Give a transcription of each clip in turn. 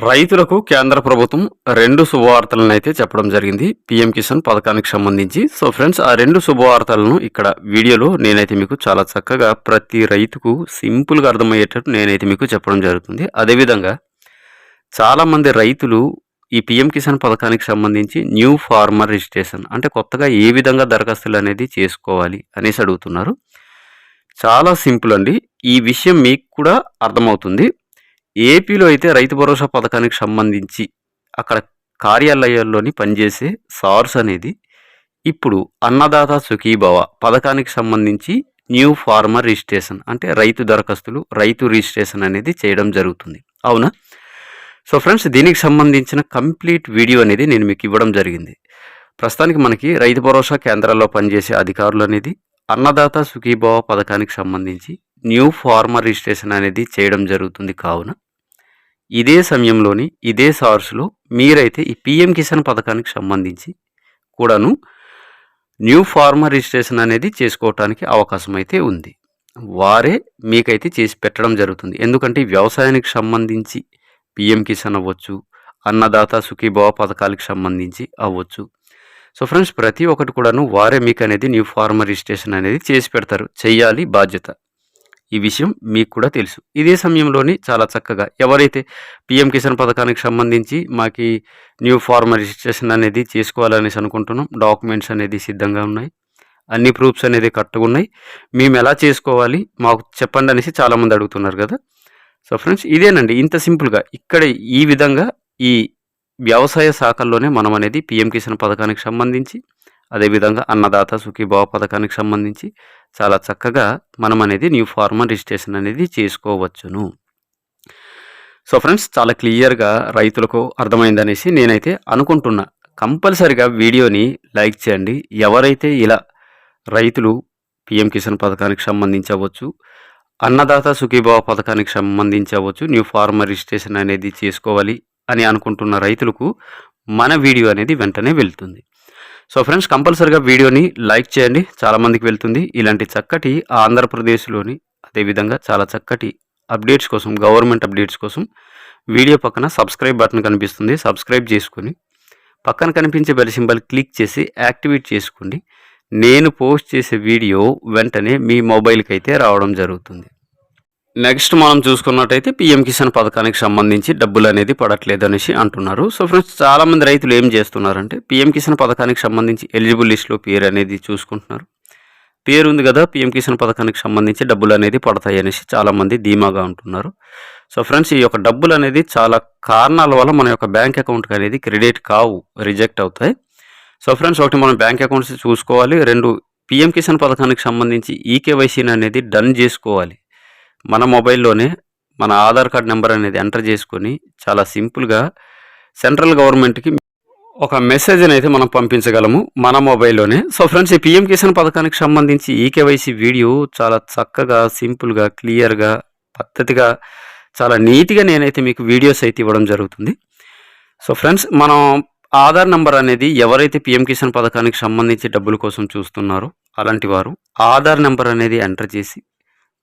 రైతులకు కేంద్ర ప్రభుత్వం రెండు శుభవార్తలను అయితే చెప్పడం జరిగింది. పీఎం కిసాన్ పథకానికి సంబంధించి. సో ఫ్రెండ్స్ ఆ రెండు శుభవార్తలను ఇక్కడ వీడియోలో నేనైతే మీకు చాలా చక్కగా ప్రతి రైతుకు సింపుల్గా అర్థమయ్యేటట్టు నేనైతే మీకు చెప్పడం జరుగుతుంది. అదేవిధంగా చాలామంది రైతులు ఈ పీఎం కిసాన్ పథకానికి సంబంధించి న్యూ ఫార్మర్ రిజిస్ట్రేషన్ అంటే కొత్తగా ఏ విధంగా దరఖాస్తులు అనేది చేసుకోవాలి అనేసి అడుగుతున్నారు. చాలా సింపుల్ అండి. ఈ విషయం మీకు కూడా అర్థమవుతుంది. ఏపీలో అయితే రైతు భరోసా పథకానికి సంబంధించి అక్కడ కార్యాలయాల్లోని పనిచేసే సార్స్ అనేది ఇప్పుడు అన్నదాత సుఖీభవ పథకానికి సంబంధించి న్యూ ఫార్మర్ రిజిస్ట్రేషన్ అంటే రైతు దరఖాస్తులు రైతు రిజిస్ట్రేషన్ అనేది చేయడం జరుగుతుంది. అవునా? సో ఫ్రెండ్స్ దీనికి సంబంధించిన కంప్లీట్ వీడియో అనేది నేను మీకు ఇవ్వడం జరిగింది. ప్రస్తుతానికి మనకి రైతు భరోసా కేంద్రాల్లో పనిచేసే అధికారులు అనేది అన్నదాత సుఖీభవ పథకానికి సంబంధించి న్యూ ఫార్మర్ రిజిస్ట్రేషన్ అనేది చేయడం జరుగుతుంది కావున ఇదే సమయంలోని ఇదే సార్స్లో మీరైతే ఈ పిఎం కిసాన్ పథకానికి సంబంధించి కూడాను న్యూ ఫార్మర్ రిజిస్ట్రేషన్ అనేది చేసుకోవటానికి అవకాశం అయితే ఉంది. వారే మీకైతే చేసి పెట్టడం జరుగుతుంది. ఎందుకంటే వ్యవసాయానికి సంబంధించి పిఎం కిసాన్ అవ్వచ్చు అన్నదాత సుఖీభావ పథకాలకు సంబంధించి అవ్వచ్చు. సో ఫ్రెండ్స్ ప్రతి ఒక్కటి కూడాను వారే మీకు అనేది న్యూ ఫార్మర్ రిజిస్ట్రేషన్ అనేది చేసి పెడతారు. చేయాలి బాధ్యత. ఈ విషయం మీకు కూడా తెలుసు. ఇదే సమయంలోని చాలా చక్కగా ఎవరైతే పిఎం కిసాన్ పథకానికి సంబంధించి మాకి న్యూ ఫార్మ్ రిజిస్ట్రేషన్ అనేది చేసుకోవాలనేసి అనుకుంటున్నాం. డాక్యుమెంట్స్ అనేది సిద్ధంగా ఉన్నాయి. అన్ని ప్రూఫ్స్ అనేది కరెక్ట్గా ఉన్నాయి. మేము ఎలా చేసుకోవాలి మాకు చెప్పండి అనేసి చాలామంది అడుగుతున్నారు కదా. సో ఫ్రెండ్స్ ఇదేనండి. ఇంత సింపుల్గా ఇక్కడ ఈ విధంగా ఈ వ్యవసాయ శాఖల్లోనే మనం అనేది పిఎం కిసాన్ పథకానికి సంబంధించి అదేవిధంగా అన్నదాత సుఖీభావ పథకానికి సంబంధించి చాలా చక్కగా మనం అనేది న్యూ ఫార్మర్ రిజిస్ట్రేషన్ అనేది చేసుకోవచ్చును. సో ఫ్రెండ్స్ చాలా క్లియర్గా రైతులకు అర్థమైందనేసి నేనైతే అనుకుంటున్నా. కంపల్సరిగా వీడియోని లైక్ చేయండి. ఎవరైతే ఇలా రైతులు పిఎం కిసాన్ పథకానికి సంబంధించవచ్చు అన్నదాత సుఖీభావ పథకానికి సంబంధించవచ్చు న్యూ ఫార్మర్ రిజిస్ట్రేషన్ అనేది చేసుకోవాలి అని అనుకుంటున్న రైతులకు మన వీడియో అనేది వెంటనే వెళ్తుంది. సో ఫ్రెండ్స్ కంపల్సరిగా వీడియోని లైక్ చేయండి. చాలామందికి వెళ్తుంది. ఇలాంటి చక్కటి ఆంధ్రప్రదేశ్లోని అదేవిధంగా చాలా చక్కటి అప్డేట్స్ కోసం గవర్నమెంట్ అప్డేట్స్ కోసం వీడియో పక్కన సబ్స్క్రైబ్ బటన్ కనిపిస్తుంది. సబ్స్క్రైబ్ చేసుకొని పక్కన కనిపించే బెల్ సింబల్ క్లిక్ చేసి యాక్టివేట్ చేసుకోండి. నేను పోస్ట్ చేసే వీడియో వెంటనే మీ మొబైల్కి అయితే రావడం జరుగుతుంది. నెక్స్ట్ మనం చూసుకున్నట్టయితే పిఎం కిసాన్ పథకానికి సంబంధించి డబ్బులు అనేది పడట్లేదు అనేసి అంటున్నారు. సో ఫ్రెండ్స్ చాలామంది రైతులు ఏం చేస్తున్నారంటే పిఎం కిసాన్ పథకానికి సంబంధించి ఎలిజిబుల్ లిస్ట్లో పేరు అనేది చూసుకుంటున్నారు. పేరు ఉంది కదా పిఎం కిసాన్ పథకానికి సంబంధించి డబ్బులు అనేది పడతాయి అనేసి చాలామంది ధీమాగా ఉంటున్నారు. సో ఫ్రెండ్స్ ఈ యొక్క డబ్బులు అనేది చాలా కారణాల వల్ల మన యొక్క బ్యాంక్ అకౌంట్కి అనేది క్రెడిట్ కావు రిజెక్ట్ అవుతాయి. సో ఫ్రెండ్స్ ఒకటి మనం బ్యాంక్ అకౌంట్స్ చూసుకోవాలి. రెండు పిఎం కిసాన్ పథకానికి సంబంధించి ఈకేవైసీని అనేది డన్ చేసుకోవాలి. మన మొబైల్లోనే మన ఆధార్ కార్డ్ నెంబర్ అనేది ఎంటర్ చేసుకొని చాలా సింపుల్గా సెంట్రల్ గవర్నమెంట్కి ఒక మెసేజ్ అయితే మనం పంపించగలము మన మొబైల్లోనే. సో ఫ్రెండ్స్ ఈ పిఎం కిసాన్ పథకానికి సంబంధించి ఈకేవైసీ వీడియో చాలా చక్కగా సింపుల్గా క్లియర్గా పద్ధతిగా చాలా నీట్గా నేనైతే మీకు వీడియోస్ అయితే ఇవ్వడం జరుగుతుంది. సో ఫ్రెండ్స్ మనం ఆధార్ నెంబర్ అనేది ఎవరైతే పిఎం కిసాన్ పథకానికి సంబంధించి డబ్బుల కోసం చూస్తున్నారో అలాంటి వారు ఆధార్ నెంబర్ అనేది ఎంటర్ చేసి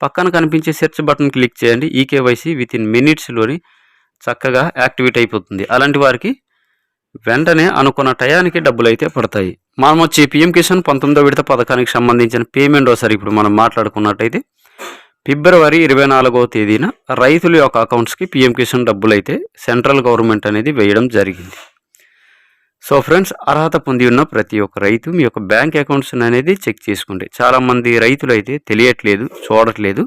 పక్కన కనిపించే సెర్చ్ బటన్ క్లిక్ చేయండి. ఈకేవైసీ విత్ ఇన్ మినిట్స్లోని చక్కగా యాక్టివేట్ అయిపోతుంది. అలాంటి వారికి వెంటనే అనుకున్న టయానికి డబ్బులు అయితే పడతాయి. మనం వచ్చి పిఎం కిసాన్ పంతొమ్మిదో విడత పథకానికి సంబంధించిన పేమెంట్ ఒకసారి ఇప్పుడు మనం మాట్లాడుకున్నట్టయితే ఫిబ్రవరి ఇరవై నాలుగవ తేదీన రైతుల యొక్క అకౌంట్స్కి పిఎం కిసాన్ డబ్బులు అయితే సెంట్రల్ గవర్నమెంట్ అనేది వేయడం జరిగింది. సో ఫ్రెండ్స్ అర్హత పొంది ఉన్న ప్రతి ఒక్క రైతు మీ యొక్క బ్యాంక్ అకౌంట్స్ అనేది చెక్ చేసుకోండి. చాలామంది రైతులు అయితే తెలియట్లేదు చూడట్లేదు.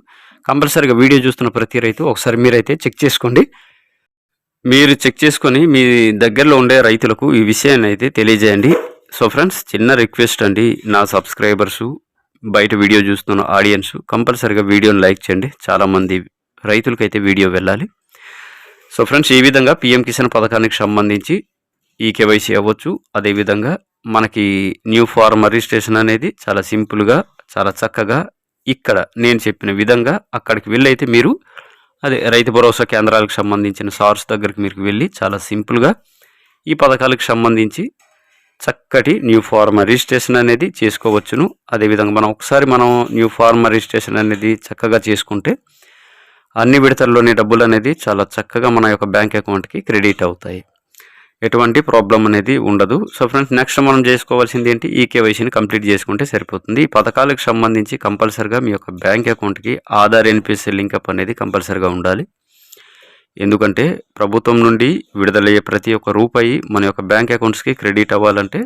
కంపల్సరీగా వీడియో చూస్తున్న ప్రతి రైతు ఒకసారి మీరైతే చెక్ చేసుకోండి. మీరు చెక్ చేసుకొని మీ దగ్గరలో ఉండే రైతులకు ఈ విషయాన్ని అయితే తెలియజేయండి. సో ఫ్రెండ్స్ చిన్న రిక్వెస్ట్ అండి. నా సబ్స్క్రైబర్సు బయట వీడియో చూస్తున్న ఆడియన్స్ కంపల్సరీగా వీడియోని లైక్ చేయండి. చాలామంది రైతులకైతే వీడియో వెళ్ళాలి. సో ఫ్రెండ్స్ ఈ విధంగా పిఎం కిసాన్ పథకానికి సంబంధించి ఈ కేవైసీ అవ్వచ్చు. అదేవిధంగా మనకి న్యూ ఫార్మర్ రిజిస్ట్రేషన్ అనేది చాలా సింపుల్గా చాలా చక్కగా ఇక్కడ నేను చెప్పిన విధంగా అక్కడికి వెళ్ళైతే మీరు అదే రైతు భరోసా కేంద్రాలకు సంబంధించిన సార్స్ దగ్గరికి మీరు వెళ్ళి చాలా సింపుల్గా ఈ పథకాలకు సంబంధించి చక్కటి న్యూ ఫార్మర్ రిజిస్ట్రేషన్ అనేది చేసుకోవచ్చును. అదేవిధంగా మనం ఒకసారి మనం న్యూ ఫార్మర్ రిజిస్ట్రేషన్ అనేది చక్కగా చేసుకుంటే అన్ని విడతల్లోని డబ్బులు అనేది చాలా చక్కగా మన యొక్క బ్యాంక్ అకౌంట్కి క్రెడిట్ అవుతాయి. ఎటువంటి ప్రాబ్లం అనేది ఉండదు. సో ఫ్రెండ్స్ నెక్స్ట్ మనం చేసుకోవాల్సింది ఏంటి? ఈ కేవైసీని కంప్లీట్ చేసుకుంటే సరిపోతుంది. ఈ పథకాలకు సంబంధించి కంపల్సరిగా మీ యొక్క బ్యాంక్ అకౌంట్కి ఆధార్ ఎన్పిఎస్ లింకప్ అనేది కంపల్సరిగా ఉండాలి. ఎందుకంటే ప్రభుత్వం నుండి విడుదలయ్యే ప్రతి ఒక్క రూపాయి మన యొక్క బ్యాంక్ అకౌంట్స్కి క్రెడిట్ అవ్వాలంటే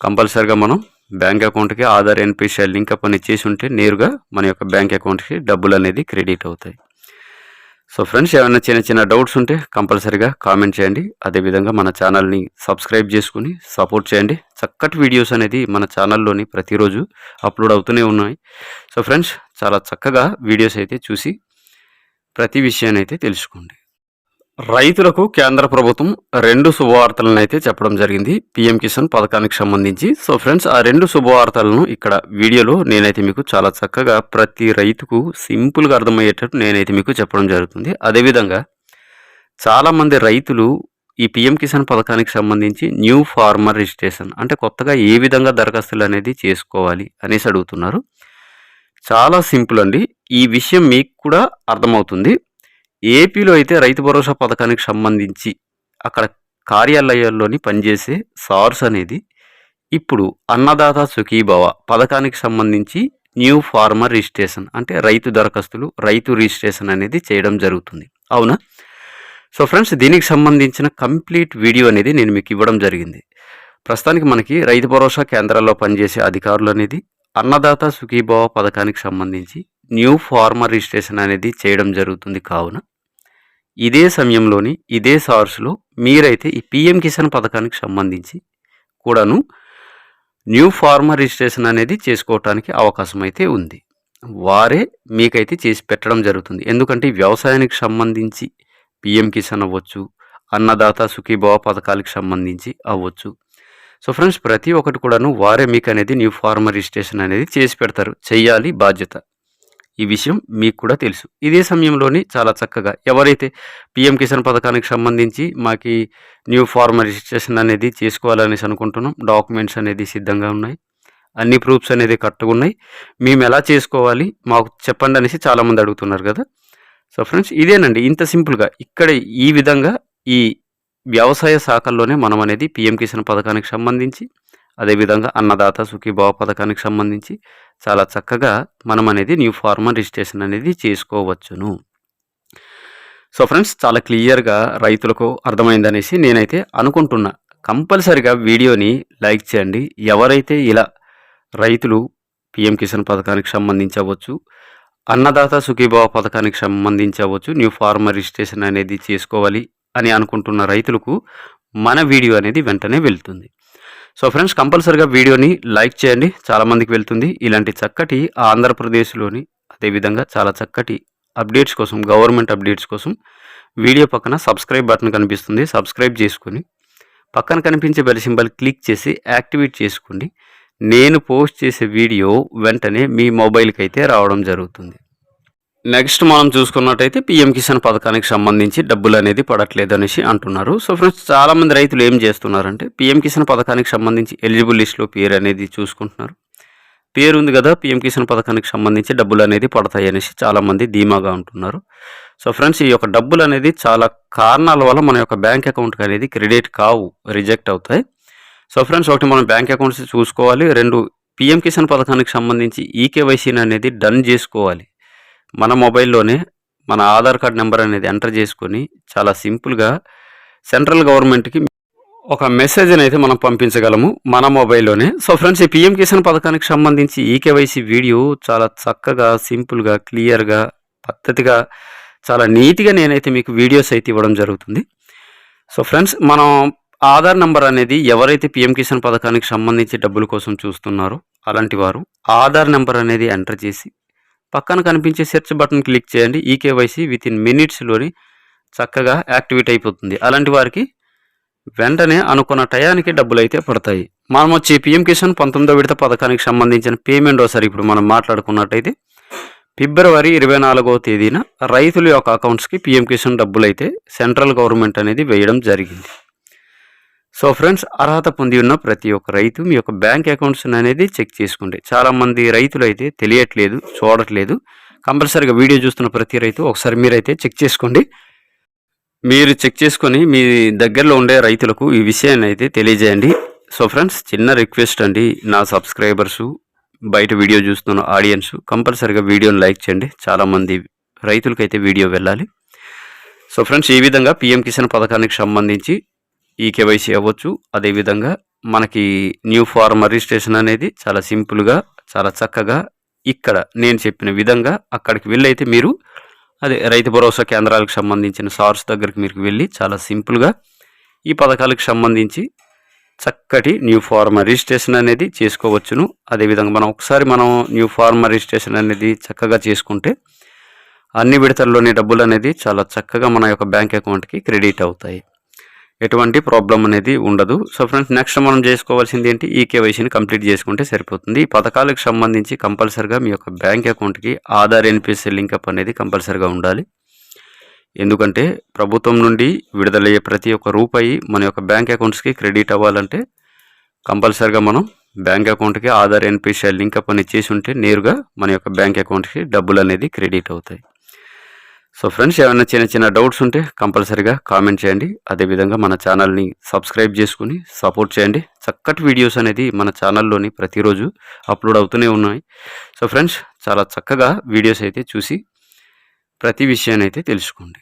కంపల్సరిగా మనం బ్యాంక్ అకౌంట్కి ఆధార్ ఎన్పిసిఐ లింకప్ అని చేసి ఉంటే నేరుగా మన యొక్క బ్యాంక్ అకౌంట్కి డబ్బులు అనేది క్రెడిట్ అవుతాయి. సో ఫ్రెండ్స్ ఏమైనా చిన్న చిన్న డౌట్స్ ఉంటే కంపల్సరీగా కామెంట్ చేయండి. అదేవిధంగా మన ఛానల్ని సబ్స్క్రైబ్ చేసుకుని సపోర్ట్ చేయండి. చక్కటి వీడియోస్ అనేది మన ఛానల్లోని ప్రతిరోజు అప్లోడ్ అవుతూనే ఉన్నాయి. సో ఫ్రెండ్స్ చాలా చక్కగా వీడియోస్ అయితే చూసి ప్రతి విషయాన్ని అయితే తెలుసుకోండి. రైతులకు కేంద్ర ప్రభుత్వం రెండు శుభవార్తలను అయితే చెప్పడం జరిగింది. పిఎం కిసాన్ పథకానికి సంబంధించి. సో ఫ్రెండ్స్ ఆ రెండు శుభవార్తలను ఇక్కడ వీడియోలో నేనైతే మీకు చాలా చక్కగా ప్రతి రైతుకు సింపుల్గా అర్థమయ్యేటట్టు నేనైతే మీకు చెప్పడం జరుగుతుంది. అదేవిధంగా చాలామంది రైతులు ఈ పిఎం కిసాన్ పథకానికి సంబంధించి న్యూ ఫార్మర్ రిజిస్ట్రేషన్ అంటే కొత్తగా ఏ విధంగా దరఖాస్తులు అనేది చేసుకోవాలి అనేసి అడుగుతున్నారు. చాలా సింపుల్ అండి. ఈ విషయం మీకు కూడా అర్థమవుతుంది. ఏపీలో అయితే రైతు భరోసా పథకానికి సంబంధించి అక్కడ కార్యాలయాల్లోని పనిచేసే సార్స్ అనేది ఇప్పుడు అన్నదాత సుఖీభవ పథకానికి సంబంధించి న్యూ ఫార్మర్ రిజిస్ట్రేషన్ అంటే రైతు దరఖాస్తులు రైతు రిజిస్ట్రేషన్ అనేది చేయడం జరుగుతుంది. అవునా? సో ఫ్రెండ్స్ దీనికి సంబంధించిన కంప్లీట్ వీడియో అనేది నేను మీకు ఇవ్వడం జరిగింది. ప్రస్తుతానికి మనకి రైతు భరోసా కేంద్రాల్లో పనిచేసే అధికారులు అనేది అన్నదాత సుఖీభవ పథకానికి సంబంధించి న్యూ ఫార్మర్ రిజిస్ట్రేషన్ అనేది చేయడం జరుగుతుంది కావున ఇదే సమయంలోని ఇదే సార్స్లో మీరైతే ఈ పిఎం కిసాన్ పథకానికి సంబంధించి కూడాను న్యూ ఫార్మర్ రిజిస్ట్రేషన్ అనేది చేసుకోవటానికి అవకాశం అయితే ఉంది. వారే మీకైతే చేసి పెట్టడం జరుగుతుంది. ఎందుకంటే వ్యవసాయానికి సంబంధించి పిఎం కిసాన్ అవ్వచ్చు అన్నదాత సుఖీభవ పథకాలకు సంబంధించి అవ్వచ్చు. సో ఫ్రెండ్స్ ప్రతి ఒక్కటి కూడాను వారే మీకు అనేది న్యూ ఫార్మర్ రిజిస్ట్రేషన్ అనేది చేసి పెడతారు. చేయాలి బాధ్యత. ఈ విషయం మీకు కూడా తెలుసు. ఇదే సమయంలోని చాలా చక్కగా ఎవరైతే పిఎం కిసాన్ పథకానికి సంబంధించి మాకి న్యూ ఫార్మర్ రిజిస్ట్రేషన్ అనేది చేసుకోవాలనేసి అనుకుంటున్నాం. డాక్యుమెంట్స్ అనేది సిద్ధంగా ఉన్నాయి. అన్ని ప్రూఫ్స్ అనేది కట్టుకున్నాయి ఉన్నాయి. మేము ఎలా చేసుకోవాలి మాకు చెప్పండి అనేసి చాలామంది అడుగుతున్నారు కదా. సో ఫ్రెండ్స్ ఇదేనండి. ఇంత సింపుల్గా ఇక్కడ ఈ విధంగా ఈ వ్యవసాయ శాఖల్లోనే మనం అనేది పిఎం కిసాన్ పథకానికి సంబంధించి అదేవిధంగా అన్నదాత సుఖీభావ పథకానికి సంబంధించి చాలా చక్కగా మనం అనేది న్యూ ఫార్మర్ రిజిస్ట్రేషన్ అనేది చేసుకోవచ్చును. సో ఫ్రెండ్స్ చాలా క్లియర్గా రైతులకు అర్థమైందనేసి నేనైతే అనుకుంటున్నా. కంపల్సరిగా వీడియోని లైక్ చేయండి. ఎవరైతే ఇలా రైతులు పిఎం కిసాన్ పథకానికి సంబంధించవచ్చు అన్నదాత సుఖీభావ పథకానికి సంబంధించవచ్చు న్యూ ఫార్మర్ రిజిస్ట్రేషన్ అనేది చేసుకోవాలి అని అనుకుంటున్న రైతులకు మన వీడియో అనేది వెంటనే వెళ్తుంది. సో ఫ్రెండ్స్ కంపల్సరిగా వీడియోని లైక్ చేయండి. చాలామందికి వెళ్తుంది. ఇలాంటి చక్కటి ఆంధ్రప్రదేశ్లోని అదేవిధంగా చాలా చక్కటి అప్డేట్స్ కోసం గవర్నమెంట్ అప్డేట్స్ కోసం వీడియో పక్కన సబ్స్క్రైబ్ బటన్ కనిపిస్తుంది. సబ్స్క్రైబ్ చేసుకొని పక్కన కనిపించే బెల్ సింబల్ క్లిక్ చేసి యాక్టివేట్ చేసుకోండి. నేను పోస్ట్ చేసే వీడియో వెంటనే మీ మొబైల్కి అయితే రావడం జరుగుతుంది. నెక్స్ట్ మనం చూసుకున్నట్టయితే పిఎం కిసాన్ పథకానికి సంబంధించి డబ్బులు అనేది పడట్లేదు అనేసి అంటున్నారు. సో ఫ్రెండ్స్ చాలామంది రైతులు ఏం చేస్తున్నారంటే పిఎం కిసాన్ పథకానికి సంబంధించి ఎలిజిబుల్ లిస్ట్లో పేరు అనేది చూసుకుంటున్నారు. పేరు ఉంది కదా పిఎం కిసాన్ పథకానికి సంబంధించి డబ్బులు అనేది పడతాయి అనేసి చాలామంది ధీమాగా ఉంటున్నారు సో ఫ్రెండ్స్ ఈ యొక్క డబ్బులు అనేది చాలా కారణాల వల్ల మన యొక్క బ్యాంక్ అకౌంట్కి అనేది క్రెడిట్ కావు రిజెక్ట్ అవుతాయి. సో ఫ్రెండ్స్ ఒకటి మనం బ్యాంక్ అకౌంట్స్ చూసుకోవాలి. రెండు పిఎం కిసాన్ పథకానికి సంబంధించి ఈకేవైసీని అనేది డన్ చేసుకోవాలి. మన మొబైల్లోనే మన ఆధార్ కార్డ్ నెంబర్ అనేది ఎంటర్ చేసుకొని చాలా సింపుల్గా సెంట్రల్ గవర్నమెంట్కి ఒక మెసేజ్ని అయితే మనం పంపించగలము మన మొబైల్లోనే. సో ఫ్రెండ్స్ ఈ పిఎం కిసాన్ పథకానికి సంబంధించి ఈకేవైసీ వీడియో చాలా చక్కగా సింపుల్గా క్లియర్గా పద్ధతిగా చాలా నీట్గా నేనైతే మీకు వీడియోస్ అయితే ఇవ్వడం జరుగుతుంది. సో ఫ్రెండ్స్ మనం ఆధార్ నంబర్ అనేది ఎవరైతే పిఎం కిసాన్ పథకానికి సంబంధించి డబ్బుల కోసం చూస్తున్నారో అలాంటి వారు ఆధార్ నెంబర్ అనేది ఎంటర్ చేసి పక్కన కనిపించే సెర్చ్ బటన్ క్లిక్ చేయండి. ఈకేవైసీ విత్ ఇన్ మినిట్స్లోని చక్కగా యాక్టివేట్ అయిపోతుంది. అలాంటి వారికి వెంటనే అనుకున్న టయానికి డబ్బులు అయితే పడతాయి. మనం వచ్చి పిఎం కిసాన్ పంతొమ్మిదో విడత పథకానికి సంబంధించిన పేమెంట్ ఒకసారి ఇప్పుడు మనం మాట్లాడుకున్నట్టయితే ఫిబ్రవరి ఇరవై నాలుగవ తేదీన రైతుల యొక్క అకౌంట్స్కి పిఎం కిసాన్ డబ్బులు అయితే సెంట్రల్ గవర్నమెంట్ అనేది వేయడం జరిగింది. సో ఫ్రెండ్స్ అర్హత పొంది ఉన్న ప్రతి ఒక్క రైతు మీ యొక్క బ్యాంక్ అకౌంట్స్ అనేది చెక్ చేసుకోండి చాలామంది రైతులు అయితే తెలియట్లేదు చూడట్లేదు. కంపల్సరీగా వీడియో చూస్తున్న ప్రతి రైతు ఒకసారి మీరైతే చెక్ చేసుకోండి. మీరు చెక్ చేసుకొని మీ దగ్గరలో ఉండే రైతులకు ఈ విషయాన్ని అయితే తెలియజేయండి. సో ఫ్రెండ్స్ చిన్న రిక్వెస్ట్ అండి. నా సబ్స్క్రైబర్సు బయట వీడియో చూస్తున్న ఆడియన్స్ కంపల్సరీగా వీడియోని లైక్ చేయండి. చాలామంది రైతులకైతే వీడియో వెళ్ళాలి. సో ఫ్రెండ్స్ ఈ విధంగా పిఎం కిసాన్ పథకానికి సంబంధించి ఈ కేవైసీ అవ్వచ్చు. అదేవిధంగా మనకి న్యూ ఫార్మ్ రిజిస్ట్రేషన్ అనేది చాలా సింపుల్గా చాలా చక్కగా ఇక్కడ నేను చెప్పిన విధంగా అక్కడికి వెళ్ళైతే మీరు అదే రైతు భరోసా కేంద్రాలకు సంబంధించిన సార్స్ దగ్గరికి మీరు వెళ్ళి చాలా సింపుల్గా ఈ పథకాలకు సంబంధించి చక్కటి న్యూ ఫార్మ్ రిజిస్ట్రేషన్ అనేది చేసుకోవచ్చును. అదేవిధంగా మనం ఒకసారి మనం న్యూ ఫార్మ్ రిజిస్ట్రేషన్ అనేది చక్కగా చేసుకుంటే అన్ని విడతల్లోని డబ్బులు అనేది చాలా చక్కగా మన యొక్క బ్యాంక్ అకౌంట్కి క్రెడిట్ అవుతాయి. ఎటువంటి ప్రాబ్లం అనేది ఉండదు. సో ఫ్రెండ్స్ నెక్స్ట్ మనం చేసుకోవాల్సింది ఏంటి? ఈ కేవైసీని కంప్లీట్ చేసుకుంటే సరిపోతుంది. ఈ పథకాలకు సంబంధించి కంపల్సరిగా మీ యొక్క బ్యాంక్ అకౌంట్కి ఆధార్ ఎన్పిఎస్సీ లింకప్ అనేది కంపల్సరిగా ఉండాలి. ఎందుకంటే ప్రభుత్వం నుండి విడుదలయ్యే ప్రతి ఒక్క రూపాయి మన యొక్క బ్యాంక్ అకౌంట్స్కి క్రెడిట్ అవ్వాలంటే కంపల్సరిగా మనం బ్యాంక్ అకౌంట్కి ఆధార్ ఎన్పిసిఐ లింకప్ అని చేసి ఉంటే నేరుగా మన యొక్క బ్యాంక్ అకౌంట్కి డబ్బులు అనేది క్రెడిట్ అవుతాయి. సో ఫ్రెండ్స్ ఏమైనా చిన్న చిన్న డౌట్స్ ఉంటే కంపల్సరీగా కామెంట్ చేయండి. అదేవిధంగా మన ఛానల్ని సబ్స్క్రైబ్ చేసుకుని సపోర్ట్ చేయండి. చక్కటి వీడియోస్ అనేది మన ఛానల్లోని ప్రతిరోజు అప్లోడ్ అవుతూనే ఉన్నాయి. సో ఫ్రెండ్స్ చాలా చక్కగా వీడియోస్ అయితే చూసి ప్రతి విషయాన్ని అయితే తెలుసుకోండి.